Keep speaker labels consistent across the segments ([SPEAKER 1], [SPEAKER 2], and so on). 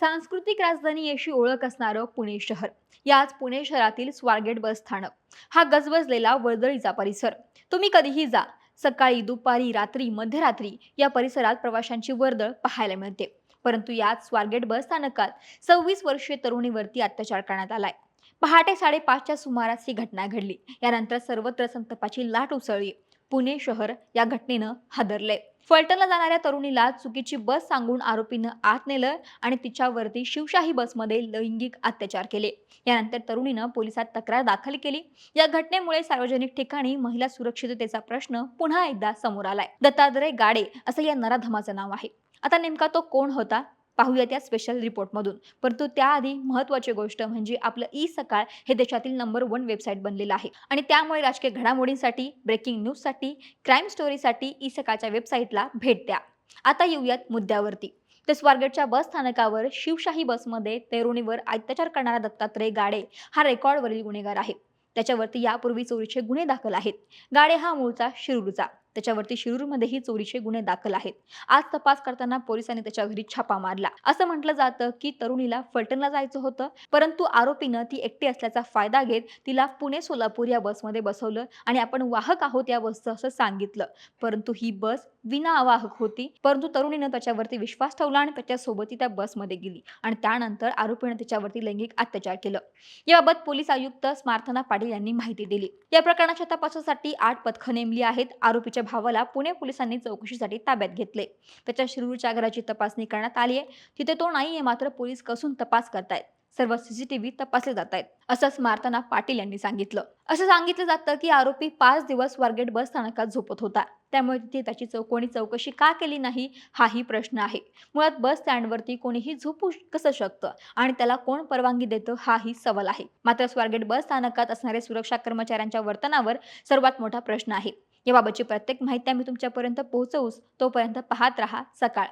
[SPEAKER 1] सांस्कृतिक राजधानी अशी ओळख असणारं पुणे शहर. याच पुणे शहरातील स्वारगेट बस स्थानक. हा गजबजलेला वर्दळीचा परिसर. तुम्ही कधीही जा. सकाळी दुपारी रात्री मध्यरात्री या परिसरात प्रवाशांची वर्दळ पाहायला मिळते. परंतु याच स्वारगेट बस स्थानकात सव्वीस वर्षीय तरुणीवरती अत्याचार करण्यात आलाय. पहाटे साडेपाचच्या सुमारास ही घटना घडली. यानंतर सर्वत्र संतापाची लाट उसळली. पुणे शहर या घटनेनं हादरले फलटणला जाणाऱ्या तरुणीला चुकीची बस सांगून आरोपीनं आत नेलं आणि तिच्यावरती शिवशाही बसमध्ये लैंगिक अत्याचार केले. यानंतर तरुणीनं पोलिसात तक्रार दाखल केली. या घटनेमुळे सार्वजनिक ठिकाणी महिला सुरक्षिततेचा प्रश्न पुन्हा एकदा समोर आलाय. दत्तात्रय गाडे असं या नराधमाचं नाव आहे. आता नेमका तो कोण होता? पाहूयात या स्पेशल रिपोर्टमधून परंतु त्याआधी महत्वाची गोष्ट म्हणजे आपलं ई सकाळ हे देशातील नंबर वन वेबसाईट बनलेलं आहे. आणि त्यामुळे राजकीय घडामोडींसाठी ब्रेकिंग न्यूजसाठी क्राईम स्टोरीसाठी ई सकाळच्या वेबसाईटला भेट द्या. आता येऊयात मुद्द्यावरती. तर स्वारगेटच्या बस स्थानकावर शिवशाही बसमध्ये तरुणीवर अत्याचार करणारा दत्तात्रय गाडे हा रेकॉर्डवरील गुन्हेगार आहे. त्याच्यावरती यापूर्वी चोरीचे गुन्हे दाखल आहेत. गाडे हा मूळचा शिरूरचा. त्याच्यावरती शिरूरमध्येही चोरीचे गुन्हे दाखल आहेत. आज तपास करताना पोलिसांनी त्याच्या घरी छापा मारला. असं म्हटलं जातं की तरुणीला फलटणला जायचं होतं परंतु आरोपीनं ती एकटी असल्याचा फायदा घेत तिला पुणे सोलापूर या बसमध्ये बसवलं आणि आपण वाहक आहोत या बसचं असं सांगितलं. परंतु ही बस विना अवाहक होती परंतु तरुणीनं त्याच्यावरती विश्वास ठेवला आणि त्याच्यासोबत ती त्या बसमध्ये गेली आणि त्यानंतर आरोपीनं त्याच्यावरती लैंगिक अत्याचार केलं. याबाबत पोलीस आयुक्त स्मार्थना पाटील यांनी माहिती दिली. या प्रकरणाच्या तपासासाठी आठ पथकं नेमली आहेत. आरोपीच्या भावाला पुणे पोलिसांनी चौकशीसाठी ताब्यात घेतले. त्याच्या शिरूरच्या घराची तपासणी करण्यात आली आहे. तिथे तो नाहीये मात्र पोलीस कसून तपास करतायत. सर्व सीसीटीव्ही तपासले जात आहेत असं मारताना पाटील यांनी सांगितलं. असं सांगितलं जातं की आरोपी पाच दिवस स्वारगेट बस स्थानकात झोपत होता. त्यामुळे तिथे त्याची चौकोणी चौकशी का केली नाही हाही प्रश्न आहे. मुळात बस स्टँडवरती कोणीही झोपू कसं शकतं? आणि त्याला कोण परवानगी देतं हाही सवाल आहे. मात्र स्वारगेट बस स्थानकात असणाऱ्या सुरक्षा कर्मचाऱ्यांच्या वर्तनावर सर्वात मोठा प्रश्न आहे. याबाबतची प्रत्येक माहिती आम्ही तुमच्यापर्यंत पोहोचवूच तोपर्यंत पाहत रहा सकाळ.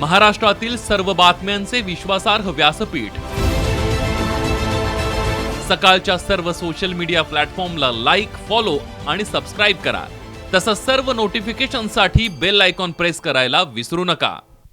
[SPEAKER 2] महाराष्ट्रातील सर्व बातम्यांचे विश्वासार्ह व्यासपीठ. सकाळच्या सर्व सोशल मीडिया प्लॅटफॉर्मला लाईक फॉलो आणि सबस्क्राईब करा. तसंच सर्व नोटिफिकेशनसाठी बेल आयकॉन प्रेस करायला विसरू नका.